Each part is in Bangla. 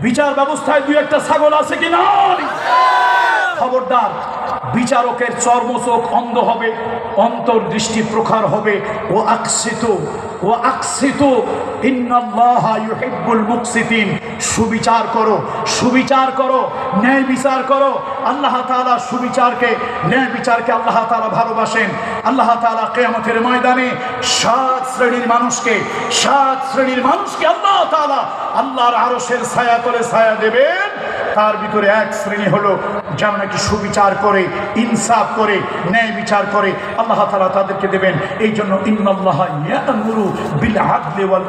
বিচার ব্যবস্থায় দুই একটা ছাগল আছে কি না খবরদার বিচারকের চর্মচোখ অন্ধ হবে, অন্তর্দৃষ্টি প্রখার হবে। ও আকসিত ও আকসিত সুবিচার করো সুবিচার করো, ন্যায় বিচার করো। আল্লাহ তাআলা সুবিচারকে, ন্যায় বিচারকে আল্লাহ তালা ভালোবাসেন। আল্লাহ তাআলা কিয়ামতের ময়দানে সাত শ্রেণির মানুষকে, সাত শ্রেণির মানুষকে আল্লাহ তাআলা আল্লাহর আরসের ছায়া তলে ছায়া দেবেন। তার ভিতরে এক শ্রেণি হলো যারা নাকি সুবিচার করে, ইনসাফ করে, ন্যায় বিচার করে, আল্লাহ তালা তাদেরকে দেবেন। এই জন্য আদলি ওয়াল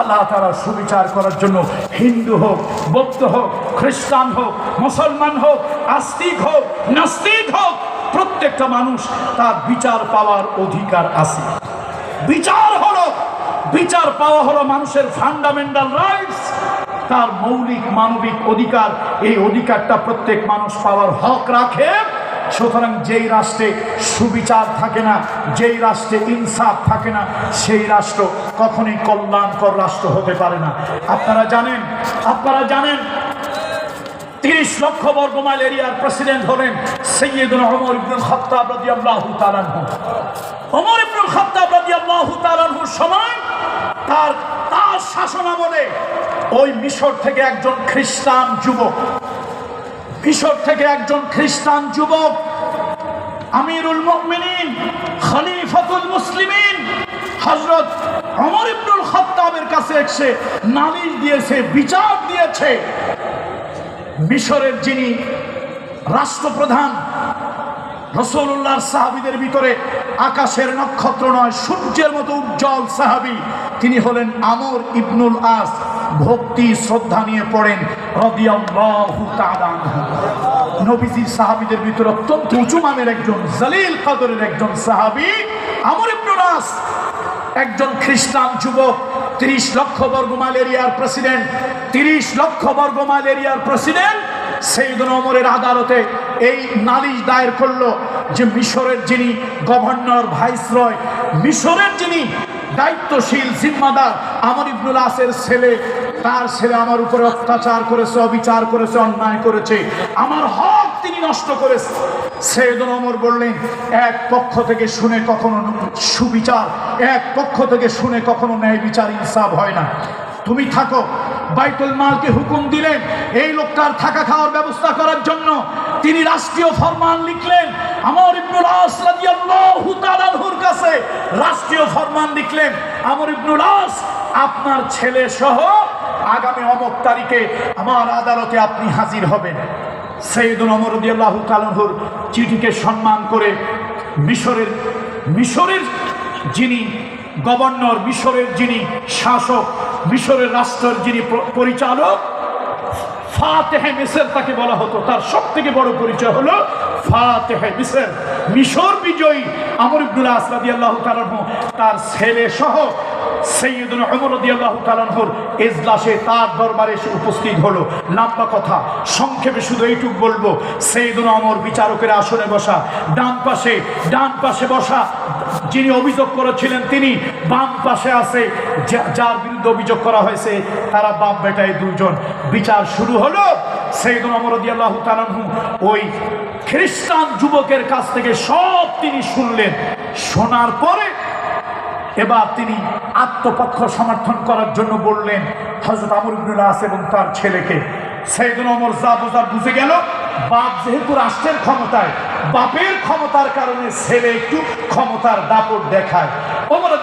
আল্লাহ তালা সুবিচার করার জন্য হিন্দু হোক, বৌদ্ধ হোক, খ্রিস্টান হোক, মুসলমান হোক, আস্তিক হোক, নাস্তিক হোক, প্রত্যেকটা মানুষ তার বিচার পাওয়ার অধিকার আছে। বিচার হলো, বিচার পাওয়া হলো মানুষের ফান্ডামেন্টাল রাইটস তার মৌলিক মানবিক অধিকার, এই অধিকারটা প্রত্যেক মানুষ পাওয়ার হক রাখে। সুতরাং যেই রাষ্ট্রে সুবিচার থাকে না, যেই রাষ্ট্রে ইনসাফ থাকে না, সেই রাষ্ট্র কখনোই কল্যাণকর রাষ্ট্র হতে পারে না। আপনারা জানেন আপনারা জানেন, তিরিশ লক্ষ বর্গ মাইল এরিয়ার প্রেসিডেন্ট হলেন সৈয়দুল ওমর ইবনুল খাত্তাব রাদিয়াল্লাহু তাআলা ওমর ইবনুল সময় তার তার শাসনামলে ওই মিশর থেকে একজন খ্রিস্টান যুবক। মিশর থেকে একজন খ্রিস্টান যুবক, আমিরুল মুমিনিন, খলিফাতুল মুসলিমিন, হযরত ওমর ইবনুল খাত্তাবের কাছে এসে নালিশ দিয়েছে, বিচার দিয়েছে। মিশরের যিনি রাষ্ট্রপ্রধান রসুল্লাহর সাহাবিদের ভিতরে আকাশের নক্ষত্র নয়, সূর্যের মতো উজ্জ্বল সাহাবি, তিনি হলেন আমর ইবনুল আস। ভক্তি, শ্রদ্ধা নিয়ে পড়েন। নবীজির সাহাবিদের ভিতরে অত্যন্ত উঁচু মানের একজন জালিল কাদরের একজন সাহাবি, আমর ইবনুল একজন খ্রিস্টান যুবক, তিরিশ লক্ষ বর্গ মাইল এরিয়ার প্রেসিডেন্ট, তিরিশ লক্ষ বর্গ মাইল এরিয়ার প্রেসিডেন্ট সেইদুল ওমরের আদালতে এই নালিশ দায়ের করল যে মিশরের যিনি গভর্নর, ভাইসরয়, মিশরের যিনি দায়িত্বশীল, জিম্মাদার আমর ইবনুল আসের ছেলে তার ছেলে আমার উপরে অত্যাচার করেছে, অবিচার করেছে, অন্যায় করেছে। আমার হক তিনি নষ্ট করেছে। সৈয়দুল অমর বললেন, এক পক্ষ থেকে শুনে কখনো সুবিচার, এক পক্ষ থেকে শুনে কখনো ন্যায় বিচার ইনসাফ হয় না। তুমি থাকো, বাইতুল মালকে হুকুম দিলেন, এই লোকটার থাকা খাওয়ার ব্যবস্থা করার জন্য তিনি রাষ্ট্রীয় ফরমান লিখলেন। আমর ইবনুল তাআলার কাছে রাষ্ট্রীয় ফরমান লিখলেন, আমার ইবনুল আস, আপনার ছেলে সহ আগামী অমক তারিখে আমার আদালতে আপনি হাজির হবেন। সৈয়দুল অমর রদিয়াল্লাহু তাআলার চিঠিকে সম্মান করে মিশরের মিশরের যিনি গভর্নর, মিশরের যিনি শাসক, মিশরের রাষ্ট্রের যিনি পরিচালক, ফাতেহে মিসর তাকে বলা হতো। তার সব থেকে বড় পরিচয় হলো ফাতেহে মিসর মিশর বিজয়ী আমর ইবনুল আসরাদি আল্লাহ তার ছেলে সহ সৈয়দুল তার দরবারে উপস্থিত হলো। লম্বা কথা, সংক্ষেপে শুধু এইটুক বলব, সৈয়দুল বিচারকের আসনে বসা, ডান পাশে ডান পাশে বসা, যিনি অভিযোগ করেছিলেন তিনি, বাম পাশে আছে যার বিরুদ্ধে অভিযোগ করা হয়েছে, তারা বাপ বেটায় দুজন বিচার শুরু হলো, সৈয়দুল অমর রাদিয়াল্লাহু তাআলা ওই খ্রিস্টান যুবকের কাছ থেকে সব তিনি শুনলেন। শোনার পরে এবার তিনি আত্মপক্ষ সমর্থন করার জন্য বললেন হজরত আমর ইবনুল আস এবং তার ছেলেকে সেইদিন অমর যা বোঝার বুঝে গেল। বাপ যেহেতু রাষ্ট্রের ক্ষমতায়, বাপের ক্ষমতার কারণে ছেলে একটু ক্ষমতার দাপট দেখায়।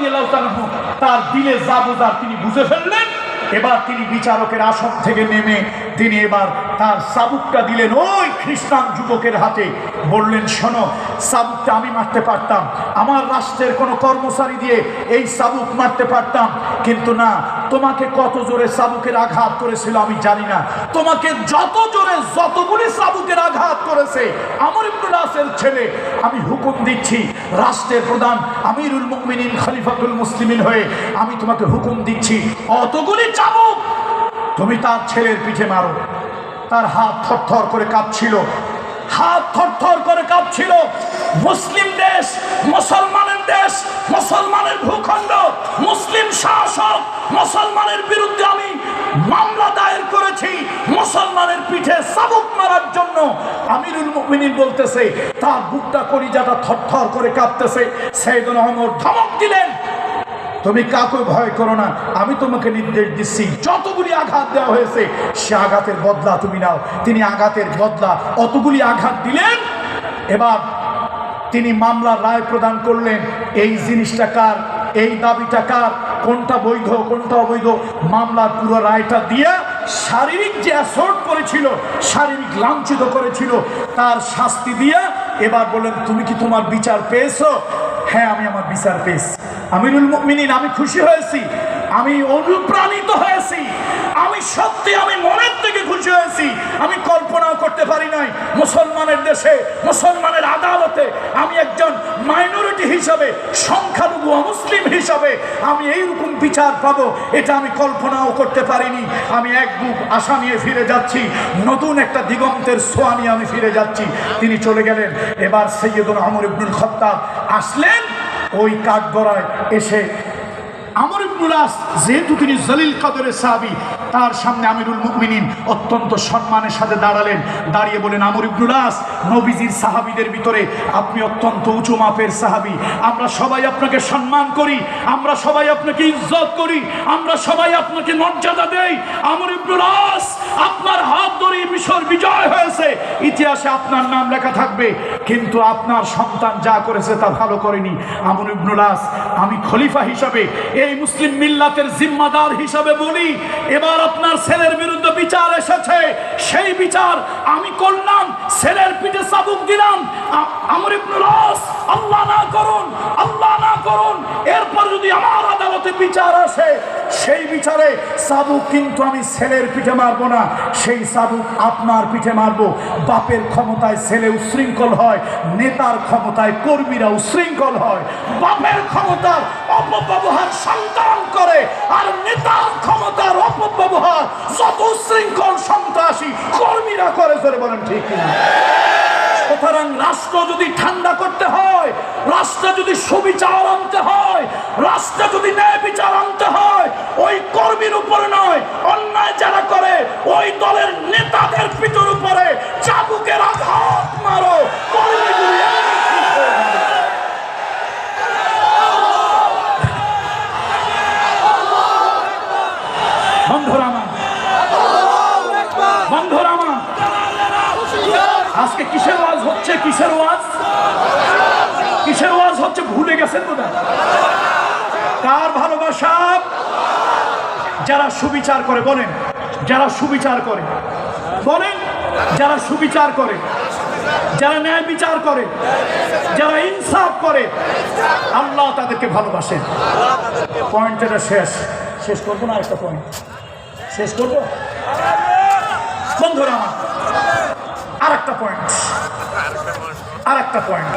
তাআলা তার দিলে যা বোঝার তিনি বুঝে ফেললেন। এবার তিনি বিচারকের আসন থেকে নেমে তিনি এবার তার সাবুকটা দিলেন ওই খ্রিস্টান যুবকের হাতে। বললেন, শোনো, সাবুকটা আমি মারতে পারতাম। আমার রাষ্ট্রের কোনো কর্মচারী দিয়ে এই সাবুক মারতে পারতাম। কিন্তু না তোমাকে কত জোরে সাবুকের আঘাত করেছিল আমি জানি না। তোমাকে যত জোরে যতগুলি সাবুকের আঘাত করেছে, আমার ইবনুল আসের ছেলে, আমি হুকুম দিচ্ছি, রাষ্ট্রের প্রধান আমিরুল মুমিনিন খলিফাতুল মুসলিমিন হয়ে আমি তোমাকে হুকুম দিচ্ছি, অতগুলি চাবুক তুমি তার ছেলের পিঠে মারো। তার হাত থরথর করে কাঁপছিল হাত থরথর করে কাঁপছিল। মুসলিম দেশ, মুসলমানের দেশ, মুসলমানের ভূখণ্ড, মুসলিম শাসক, মুসলমানের বিরুদ্ধে আমি মামলা দায়ের করেছি। মুসলমানের পিঠে সাবুক মারার জন্য আমিরুল মুমিনিন বলতেছে, তার বুকটা করি কলিজাটা থরথর করে কাঁপতেছে। সেইদুল অমর ধমক দিলেন তুমি কাউকে ভয় করো না, আমি তোমাকে নির্দেশ দিচ্ছি। যতগুলি আঘাত দেওয়া হয়েছে, সে আঘাতের বদলা তুমি নাও। তিনি আঘাতের বদলা অতগুলি আঘাত দিলেন। এবার তিনি মামলার রায় প্রদান করলেন। এই জিনিসটা কার? এই দাবিটা কার? কোনটা বৈধ, কোনটা অবৈধ? মামলার পুরো রায়টা দিয়ে শারীরিক যে অ্যাসল্ট করেছিল, শারীরিক লাঞ্ছিত করেছিল, তার শাস্তি দিয়ে এবার বললেন তুমি কি তোমার বিচার পেয়েছ? হ্যাঁ আমি আমার বিচার পেয়েছি। আমিরুল মুমিনিন, আমি খুশি হয়েছি। আমি অনুপ্রাণিত হয়েছি। আমি সত্যি, আমি মনের থেকে খুশি হয়েছি। আমি কল্পনাও করতে পারি নাই মুসলমানের দেশে, মুসলমানের আদালতে। আমি একজন মাইনরিটি হিসাবে, সংখ্যালঘু মুসলিম হিসাবে আমি এই এইরকম বিচার পাবো, এটা আমি কল্পনাও করতে পারিনি। আমি এক বুক আশা নিয়ে ফিরে যাচ্ছি। নতুন একটা দিগন্তের সোয়া নিয়ে আমি ফিরে যাচ্ছি। তিনি চলে গেলেন। এবার সৈয়দুল আমর ইবনুল খত্তাব আসলেন। ওই কাঠগড়ায় এসে আমর ইবনুল আস, যেহেতু তিনি জলিল কাদরের সাহাবি, তার সামনে আমিরুল মুকমিনিন অত্যন্ত সম্মানের সাথে দাঁড়ালেন। দাঁড়িয়ে বলেন, আমর ইবনুল আস, নবীজির সাহাবিদের ভিতরে আপনি অত্যন্ত উঁচু মাপের সাহাবি। আমরা সবাই আপনাকে সম্মান করি, আমরা সবাই আপনাকে ইজ্জত করি, আমরা সবাই আপনাকে মর্যাদা দেই। আমর ইবনুল আস, আপনার হাত ধরে মিশর বিজয় ইতিহাসে আপনার নাম লেখা থাকবে, কিন্তু আপনার সন্তান যা করেছে তা ভালো করেনি। আমর ইবনুল আস, আমি খলিফা হিসাবে, এই মুসলিম মিল্লাতের জিম্মাদার হিসাবে বলি, এবার আপনার ছেলের বিরুদ্ধে বিচার এসেছে। সেই বিচার আমি করলাম, ছেলের পিঠে চাবুক দিলাম। আমর ইবনুল আস, আল্লাহ না করুন, আল্লাহ না করুন, এরপর যদি আমার আদালতে বিচার আসে সেই বিচারে চাবুক কিন্তু আমি ছেলের পিঠে মারবো না। সেই চাবুক আপনার পিঠে মারবো। বাপের ক্ষমতায় ছেলে উশৃঙ্খল হয়, নেতার ক্ষমতায় কর্মীরা উশৃঙ্খল হয়। বাপের ক্ষমতার অপব্যবহার সন্তান করে আর নেতার ক্ষমতার অপব্যবহার, যত উশৃঙ্খল সন্ত্রাসী কর্মীরা করে, ধরে বলেন ঠিক সুতরাং রাষ্ট্র যদি ঠান্ডা করতে হয়, রাষ্ট্রে যদি সুবিচার আনতে হয়, রাষ্ট্রে যদি ন্যায় বিচার আনতে হয়, ওই কর্মীর উপরে নয়, অন্যায় যারা করে, ওই দলের নেতাদের পিঠের উপরে চাবুকের আঘাত মারো। কিসের ওয়াজ হচ্ছে ভুলে গেছেন বোধহয় কার ভালোবাসা? যারা সুবিচার করে, বলেন। যারা সুবিচার করে, বলেন। যারা সুবিচার করে, যারা ন্যায় বিচার করে, যারা ইনসাফ করে, আল্লাহ তাদেরকে ভালোবাসেন। পয়েন্টটা শেষ। শেষ করব না একটা পয়েন্ট শেষ করব? বন্ধুরা আমার আর একটা পয়েন্ট আর একটা পয়েন্ট